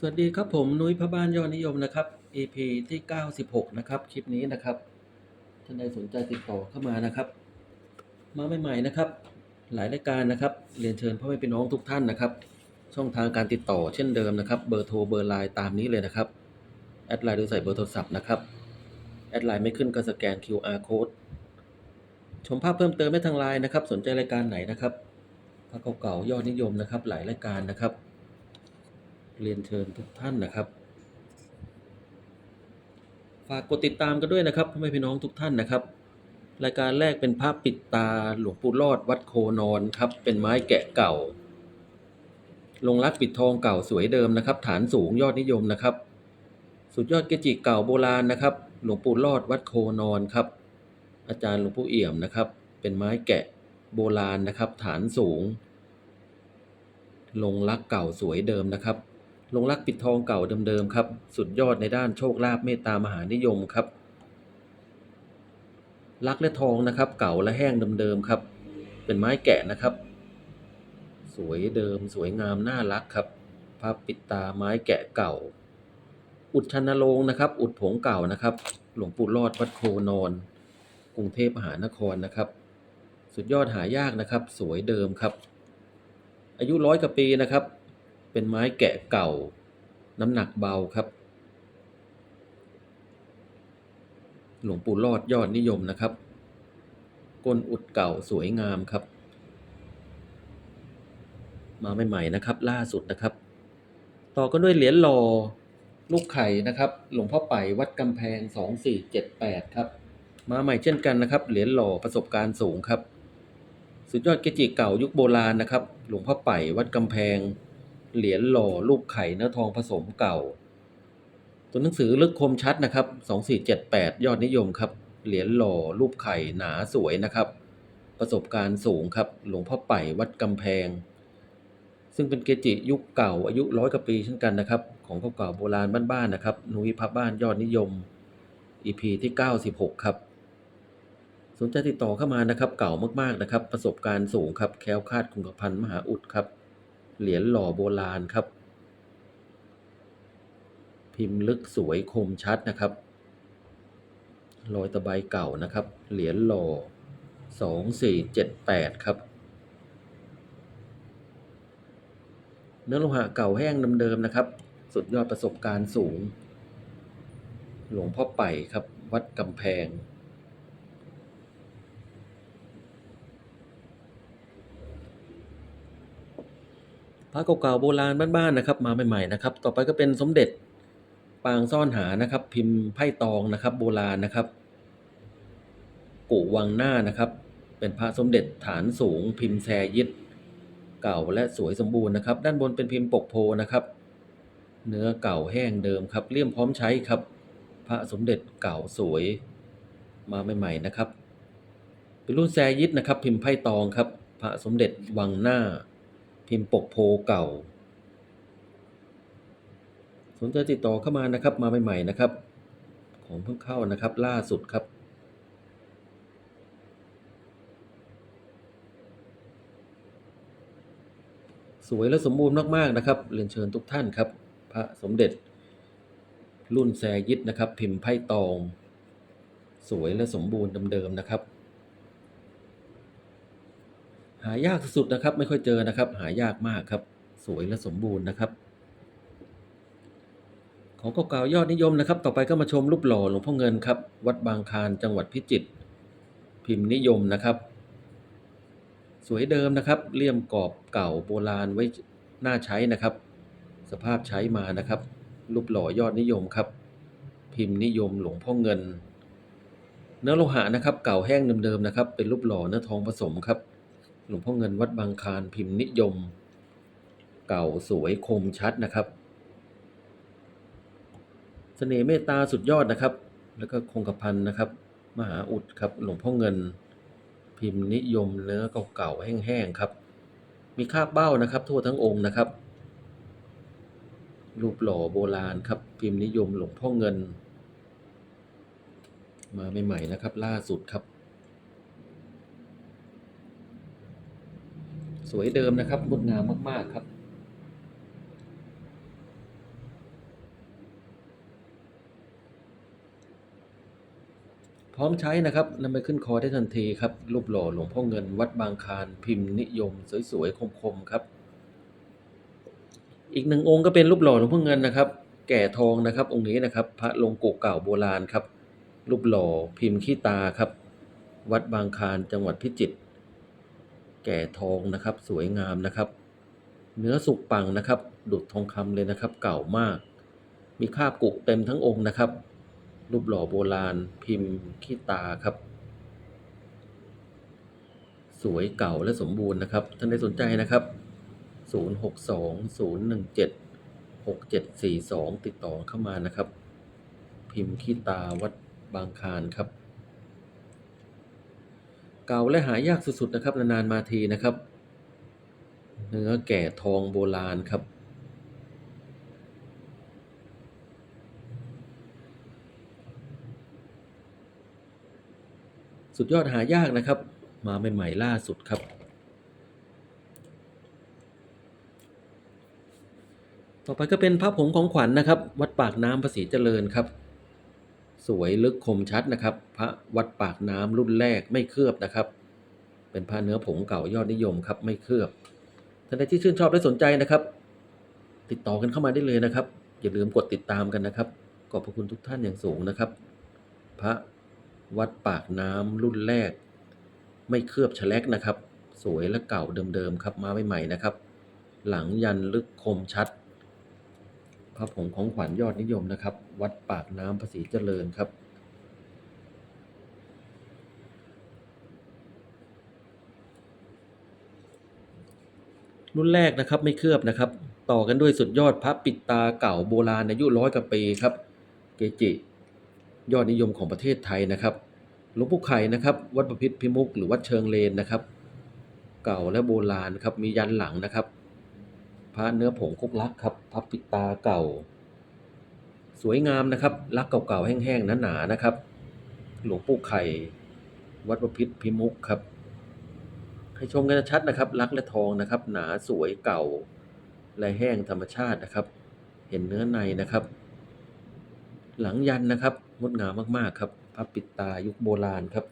สวัสดีครับผมนุ้ยพระบ้านยอดนิยมนะครับ EP ที่ 96 นะครับ คลิปนี้นะครับท่านใดสนใจติดต่อเข้ามานะครับ มาใหม่ๆนะครับ หลายรายการนะครับ เรียนเชิญพ่อแม่พี่น้องทุกท่านนะครับ ช่องทางการติดต่อเช่นเดิมนะครับ เบอร์โทรเบอร์ไลน์ตามนี้เลยนะครับแอดไลน์โดยใส่เบอร์โทรศัพท์นะครับแอดไลน์ไม่ขึ้นก็สแกน QR code ชมภาพเพิ่มเติมได้ทางไลน์นะครับ สนใจรายการไหนนะครับภาพเก่าๆยอดนิยมนะครับ หลายรายการนะครับ เรียนเชิญทุกท่านนะครับ ฝากกดติดตามกันด้วยนะครับพ่อแม่พี่น้องทุกท่านนะครับ รายการแรกเป็นภาพปิดตาหลวงปู่รอดวัดโคนอนครับ เป็นไม้แกะเก่า ลงรักปิดทองเก่าสวยเดิมนะครับ ฐานสูงยอดนิยมนะครับ สุดยอดเกจิเก่าโบราณนะครับ หลวงปู่รอดวัดโคนอนครับ อาจารย์หลวงปู่เอี่ยมนะครับ เป็นไม้แกะโบราณนะครับ ฐานสูงลงรักเก่าสวยเดิมนะครับ ลงรักปิดทองเก่าเดิมๆครับ สุดยอดในด้านโชคลาภเมตตามหานิยมครับรักและทองนะครับ เก่าและแห้งเดิมๆครับ เป็นไม้แกะนะครับ สวยเดิมสวยงามน่ารักครับภาพปิดตาไม้แกะเก่า อุดชันโรงนะครับ อุดผงเก่านะครับ หลวงปู่รอดวัดโคนอนกรุงเทพมหานครนะครับ สุดยอดหายากนะครับ สวยเดิมครับ อายุร้อยกว่าปีนะครับ เป็นไม้แกะเก่า น้ำหนักเบาครับ หลวงปู่รอดยอดนิยมนะครับ ก้นอุดเก่าสวยงามครับ มาใหม่ๆนะครับ ล่าสุดนะครับ ต่อกันด้วยเหรียญหล่อลูกไข่นะครับ หลวงพ่อไปวัดกำแพงสองสี่เจ็ดแปดครับ มาใหม่เช่นกันนะครับ เหรียญหล่อประสบการณ์สูงครับ สุดยอดเกจิเก่ายุคโบราณนะครับ หลวงพ่อไปวัดกำแพง เหรียญหล่อลูกไข่เนื้อทองผสมเก่า ตัวหนังสือลึกคมชัดนะครับสองสี่เจ็ดแปดยอดนิยมครับ เหรียญหล่อรูปไข่หนาสวยนะครับ ประสบการณ์สูงครับ หลวงพ่อไปวัดกำแพง ซึ่งเป็นเกจิยุคเก่าอายุร้อยกว่าปีเช่นกันนะครับ ของเก่าๆโบราณบ้านๆนะครับนุ้ยพับบ้านยอดนิยม EP ที่ 96 ครับสนใจติดต่อเข้ามานะครับ เก่ามากๆนะครับ ประสบการณ์สูงครับ แคล้วคลาดคงกระพันมหาอุดครับ เหรียญหล่อโบราณครับ พิมพ์ลึกสวยคมชัดนะครับรอยตะไบเก่านะครับ เหรียญหล่อสองสี่เจ็ดแปดครับ เนื้อโลหะเก่าแห้งเดิมๆนะครับ สุดยอดประสบการณ์สูง หลวงพ่อไปครับ วัดกำแพง พ ระเก่าๆโบราณบ้านๆนะครับ มาใหม่ๆนะครับ ต่อไปก็เป็นสมเด็จปางซ่อนหานะครับ พิมพ์ไพ่ตองนะครับ โบราณนะครับกุวังหน้านะครับ เป็นพระสมเด็จฐานสูง พิมพ์แซยิดเก่าและสวยสมบูรณ์นะครับ ด้านบนเป็นพิมพ์ปกโพนะครับ เนื้อเก่าแห้งเดิมครับเลี่ยมพร้อมใช้ครับ พระสมเด็จเก่าสวยมาใหม่ๆนะครับ เป็นรุ่นแซยิดนะครับ พิมพ์ไพ่ตองครับ พระสมเด็จวังหน้า พิมพ์ปกโพเก่า สนใจติดต่อเข้ามานะครับ มาใหม่ๆนะครับ ของเพิ่งเข้านะครับ ล่าสุดครับสวยและสมบูรณ์มากๆนะครับ เรียนเชิญทุกท่านครับ พระสมเด็จ รุ่นแซยิดนะครับ พิมพ์ไพ่ตอง สวยและสมบูรณ์เดิมๆนะครับ หายากสุดๆนะครับ ไม่ค่อยเจอนะครับ หายากมากครับ สวยและสมบูรณ์นะครับ ของเก่าๆยอดนิยมนะครับ ต่อไปก็มาชมรูปหล่อหลวงพ่อเงินครับ วัดบางคานจังหวัดพิจิตรพิมพ์นิยมนะครับ สวยเดิมนะครับเลี่ยมกรอบเก่าโบราณไว้น่าใช้นะครับ สภาพใช้มานะครับ รูปหล่อยอดนิยมครับ พิมพ์นิยมหลวงพ่อเงิน เนื้อโลหะนะครับ เก่าแห้งเดิมๆนะครับ เป็นรูปหล่อเนื้อทองผสมครับ หลวงพ่อเงินวัดบางคานพิมพ์นิยม เก่าสวยคมชัดนะครับเสน่ห์เมตตาสุดยอดนะครับ แล้วก็คงกระพันนะครับ มหาอุดครับ หลวงพ่อเงิน พิมพ์นิยมเนื้อเก่าๆแห้งๆครับ มีคาบเบ้านะครับ ทั่วทั้งองค์นะครับ รูปหล่อโบราณครับ พิมพ์นิยมหลวงพ่อเงิน มาใหม่ๆนะครับ ล่าสุดครับ สวยเดิมนะครับงดงามมาก ๆ ครับ พร้อมใช้นะครับนำไปขึ้นคอได้ทันทีครับ รูปหล่อหลวงพ่อเงินวัดบางคารพิมพ์นิยม สวย ๆ คม ๆ ครับ อีกหนึ่งองค์ก็เป็นรูปหล่อหลวงพ่อเงินนะครับ แก่ทองนะครับ องค์นี้นะครับ พระลงโกกเก่าโบราณครับ รูปหล่อพิมพ์ขี้ตาครับ วัดบางคารจังหวัดพิจิตร แก่ทองนะครับ สวยงามนะครับ เนื้อสุกปังนะครับ ดุดทองคำเลยนะครับ เก่ามาก มีคาบกุกเต็มทั้งองค์นะครับ รูปหล่อโบราณ พิมพ์ขี้ตาครับ สวยเก่าและสมบูรณ์นะครับ ท่านใดสนใจนะครับ 0620176742 ติดต่อเข้ามานะครับ พิมพ์ขี้ตาวัดบางคานครับ เก่าและหายากสุดๆนะครับนานๆมาทีนะครับ เนื้อแก่ทองโบราณครับ สุดยอดหายากนะครับ มาใหม่ๆล่าสุดครับต่อไปก็เป็นพระผงของขวัญนะครับ วัดปากน้ำภาษีเจริญครับ สวยลึกคมชัดนะครับ พระวัดปากน้ำรุ่นแรกไม่เคลือบนะครับ เป็นพระเนื้อผงเก่ายอดนิยมครับไม่เคลือบท่านใดที่ชื่นชอบและสนใจนะครับ ติดต่อกันเข้ามาได้เลยนะครับ อย่าลืมกดติดตามกันนะครับขอบพระคุณทุกท่านอย่างสูงนะครับ พระวัดปากน้ำรุ่นแรก ไม่เคลือบฉลกนะครับ สวยและเก่าเดิมๆครับมาใหม่ๆนะครับ หลังยันลึกคมชัด พระผงของขวัญยอดนิยมนะครับ วัดปากน้ำภาษีเจริญครับ รุ่นแรกนะครับไม่เคลือบนะครับ ต่อกันด้วยสุดยอดพระปิดตาเก่าโบราณอายุร้อยกว่าปีครับ เกจิ ยอดนิยมของประเทศไทยนะครับหลวงปู่ไข่นะครับ วัดประพิษพิมุกหรือวัดเชิงเลนนะครับ เก่าและโบราณครับมียันหลังนะครับ พระเนื้อผงคุกลักครับพระปิตาเก่า สวยงามนะครับ ลักเก่าๆแห้งๆหนาๆนะครับ หลวงปู่ไข่ วัดประพิษพิมุกครับ ให้ชมกันชัดนะครับ ลักและทองนะครับ หนาสวยเก่าและแห้งธรรมชาตินะครับ เห็นเนื้อในนะครับ หลังยันนะครับงดงามมากๆครับพระปิดตายุคโบราณครับ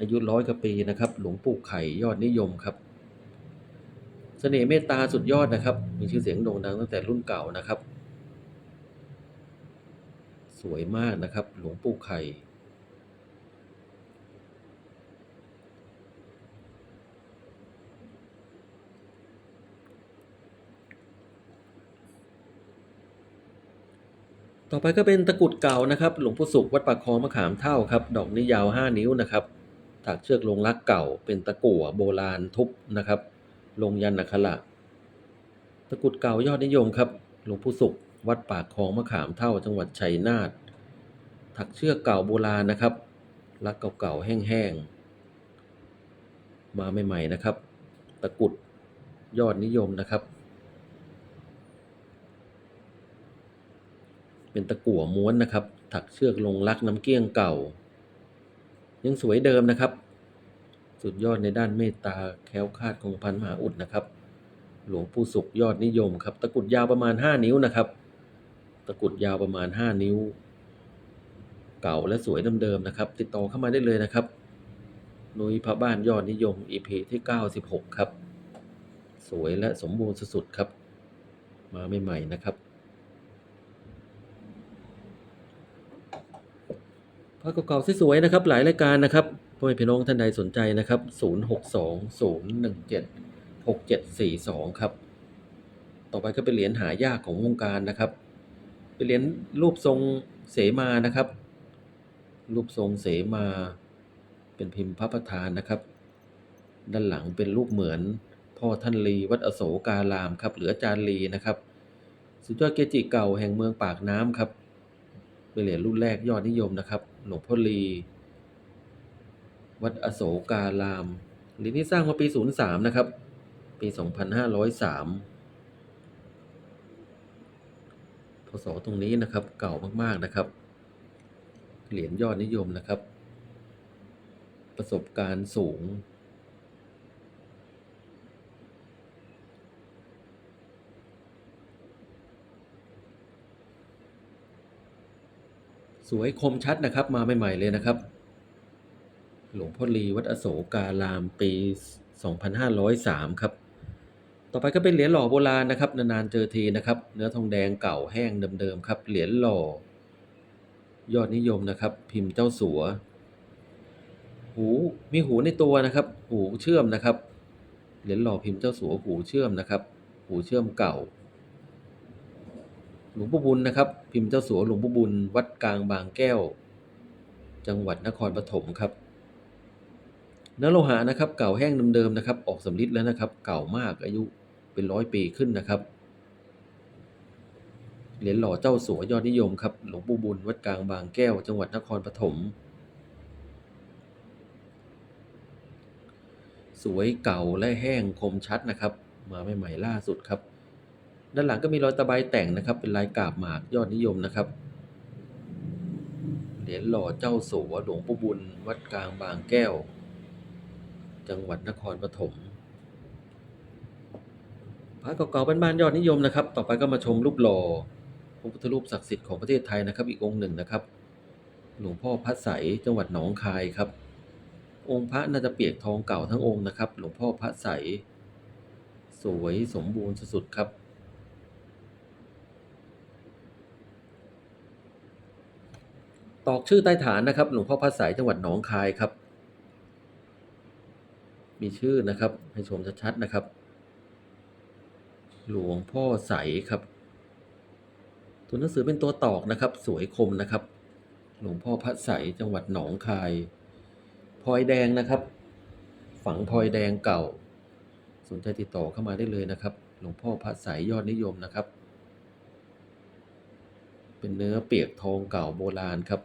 อายุร้อยกว่าปีนะครับ หลวงปู่ไข่ยอดนิยมครับ สน่ห์เมตตาสุดยอดนะครับ มีชื่อเสียงโด่งดังตั้งแต่รุ่นเก่านะครับ สวยมากนะครับ หลวงปู่ไข่ ต่อไปก็เป็นตะกรุดเก่านะครับ หลวงปู่สุขวัดปากคลองมะขามเท่าครับ ดอกนี้ยาว 5 นิ้วนะครับ ถักเชือกลงรักเก่า เป็นตะกั่วโบราณทุบนะครับ ลงยันอักขระตะกุดเก่ายอดนิยมครับหลวงปู่สุข วัดปากคลองมะขามเท่าจังหวัดชัยนาทถักเชือกเก่าโบราณนะครับ รักเก่าๆแห้งๆ มาใหม่ๆนะครับ ตะกุดยอดนิยมนะครับ เป็นตะกั่วม้วนนะครับ ถักเชือกลงรักน้ำเกี้ยงเก่า ยังสวยเดิมนะครับ สุดยอดในด้านเมตตาแคล้วคลาดคงพันมหาอุดนะครับ หลวงปู่สุขยอดนิยมครับตะกรุดยาวประมาณ 5 นิ้วนะครับ ตะกรุดยาวประมาณ 5 นิ้ว เก่าและสวยเดิมๆนะครับ ติดต่อเข้ามาได้เลยนะครับนุ้ยพระบ้านยอดนิยม EP ที่ 96 ครับ สวยและสมบูรณ์สุดๆครับ มาใหม่ๆนะครับพระเก่าๆสวยๆนะครับ หลายรายการนะครับ พ่อแม่พี่น้องท่านใดสนใจนะครับ 0620176742 ครับ ต่อไปก็เป็นเหรียญหายากของวงการนะครับ เป็นเหรียญรูปทรงเสมานะครับ รูปทรงเสมา เป็นพิมพ์พระประธานนะครับ ด้านหลังเป็นรูปเหมือนพ่อท่านลีวัดอโศการามครับ หรืออาจารย์ลีนะครับ สุดยอดเกจิเก่าแห่งเมืองปากน้ำครับเป็นเหรียญรุ่นแรกยอดนิยมนะครับ หลวงพ่อลี วัดอโศการามเหรียญนี้สร้างมาปี 03 นะครับ ปี 2503 พศตรงนี้นะครับ เก่ามากๆนะครับ เหรียญยอดนิยมนะครับ ประสบการณ์สูง สวยคมชัดนะครับ มาใหม่ ๆ เลยนะครับ หลวงพ่อลีวัดอโศการามปี 2503 ครับ ต่อไปก็เป็นเหรียญหล่อโบราณนะครับ นานๆเจอทีนะครับ เนื้อทองแดงเก่าแห้งเดิมๆครับ เหรียญหล่อ ยอดนิยมนะครับ พิมพ์เจ้าสัว หูมีหูในตัวนะครับ หูเชื่อมนะครับ เหรียญหล่อพิมพ์เจ้าสัวหูเชื่อมนะครับ หูเชื่อมเก่า หลวงปู่บุญนะครับ พิมพ์เจ้าสัวหลวงปู่บุญวัดกลางบางแก้ว จังหวัดนครปฐมครับ เนื้อโลหะนะครับ เก่าแห้งเดิมๆนะครับ ออกสำริดแล้วนะครับ เก่ามากอายุเป็นร้อยปีขึ้นนะครับเหรียญหล่อเจ้าสัวยอดนิยมครับหลวงปู่บุญวัดกลางบางแก้ว จังหวัดนครปฐมสวยเก่าและแห้งคมชัดนะครับ มาใหม่ๆล่าสุดครับ ด้านหลังก็มีรอยตะไบแต่งนะครับ เป็นลายกาบหมากยอดนิยมนะครับเหรียญหล่อเจ้าสัวหลวงปู่บุญวัดกลางบางแก้ว จังหวัดนครปฐมพระเก่าๆบ้านๆยอดนิยมนะครับ ต่อไปก็มาชมรูปหล่อพระพุทธรูปศักดิ์สิทธิ์ของประเทศไทยนะครับ อีกองค์หนึ่งนะครับ หลวงพ่อพระใสยจังหวัดหนองคายครับ องค์พระน่าจะเปียกทองเก่าทั้งองค์นะครับ หลวงพ่อพระใสยสวยสมบูรณ์สุดๆครับตอกชื่อใต้ฐานนะครับ หลวงพ่อพระใสยจังหวัดหนองคายครับ มีชื่อนะครับ ให้ชมชัดๆนะครับ หลวงพ่อใสครับ ตัวหนังสือเป็นตัวตอกนะครับ สวยคมนะครับ หลวงพ่อพระใสจังหวัดหนองคายพลอยแดงนะครับ ฝังพลอยแดงเก่า สนใจติดต่อเข้ามาได้เลยนะครับ หลวงพ่อพระใสยอดนิยมนะครับ เป็นเนื้อเปียกทองเก่าโบราณครับ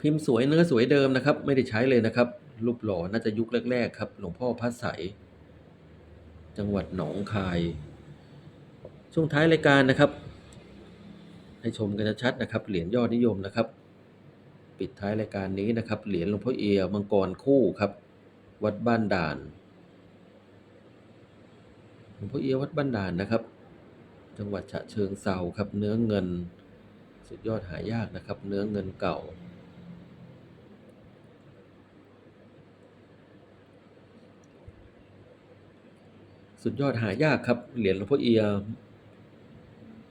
พิมพ์สวยเนื้อสวยเดิมนะครับ ไม่ได้ใช้เลยนะครับ รูปหล่อน่าจะยุคแรก ๆ ครับ หลวงพ่อพระใสยจังหวัดหนองคาย ช่วงท้ายรายการนะครับ ให้ชมกันชัดๆนะครับ เหรียญยอดนิยมนะครับ ปิดท้ายรายการนี้นะครับ เหรียญหลวงพ่อเอียมังกรคู่ครับ วัดบ้านด่านหลวงพ่อเอียวัดบ้านด่านนะครับ จังหวัดฉะเชิงเซาครับ เนื้อเงิน สุดยอดหายากนะครับ เนื้อเงินเก่า สุดยอดหายากครับ เหรียญหลวงพ่อเอีย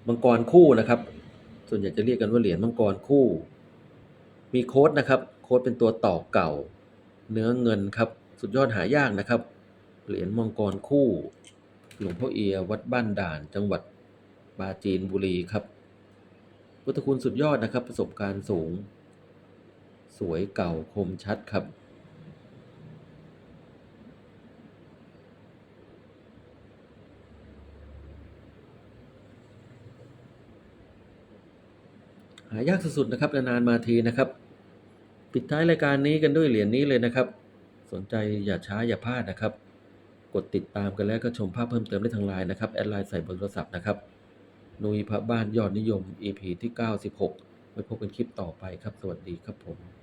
มังกรคู่นะครับ ส่วนใหญ่จะเรียกกันว่าเหรียญมังกรคู่ มีโค้ดนะครับ โค้ดเป็นตัวต่อเก่า เนื้อเงินครับ สุดยอดหายากนะครับ เหรียญมังกรคู่ หลวงพ่อเอียวัดบ้านด่าน จังหวัดปราจีนบุรีครับพุทธคุณสุดยอดนะครับ ประสบการณ์สูง สวยเก่าคมชัดครับายากสุดๆนะครับนานๆมาทีนะครับ ปิดท้ายรายการนี้กันด้วยเหรียญนี้เลยนะครับ สนใจอย่าช้าอย่าพลาดนะครับ กดติดตามกันแล้วก็ชมภาพเพิ่มเติมได้ทางไลน์นะครับแอดไลน์ใส่เบอร์โทรศัพท์นะครับนุยพระบ้านยอดนิยม EP ที่ 96ไว้พบกันคลิปต่อไปครับ สวัสดีครับผม